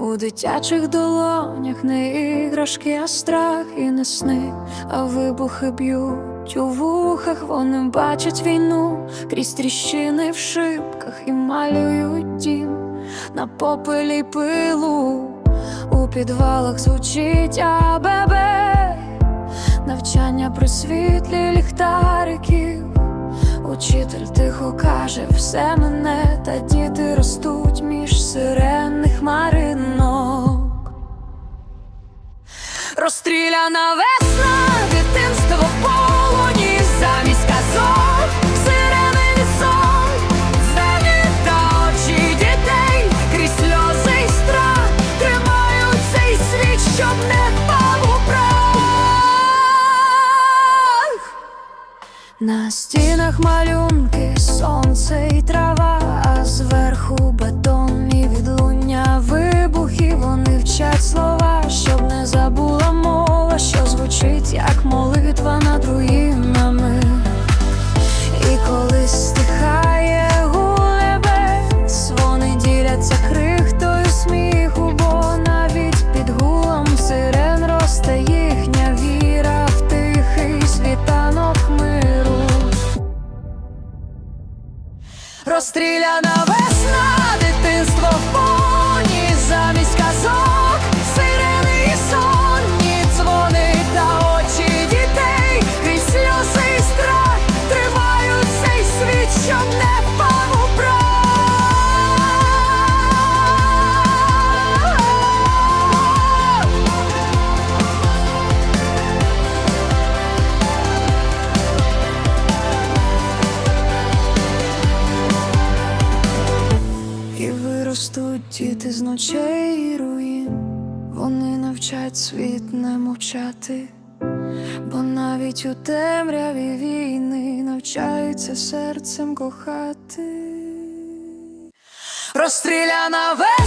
У дитячих долонях не іграшки, а страх і не сни, а вибухи б'ють у вухах, вони бачать війну. Крізь тріщини в шибках і малюють дім. На попелі пилу. У підвалах звучить АББ Навчання при світлі ліхтариків. Учитель тихо каже, все мене, та діти ростуть між сиренних Розстріляна весна, дитинство полоні, замість казок, сирени і сон, та очі дітей, крізь сльози й страх, тримають цей світ, щоб не впав. На стінах малюнки, сонце і трава, а зверху бетон Розстріляна весна, дитинство в полоні, діти з ночей і руїн, вони навчать світ не мовчати, бо навіть у темряві війни навчаються серцем кохати. Розстріляна весна.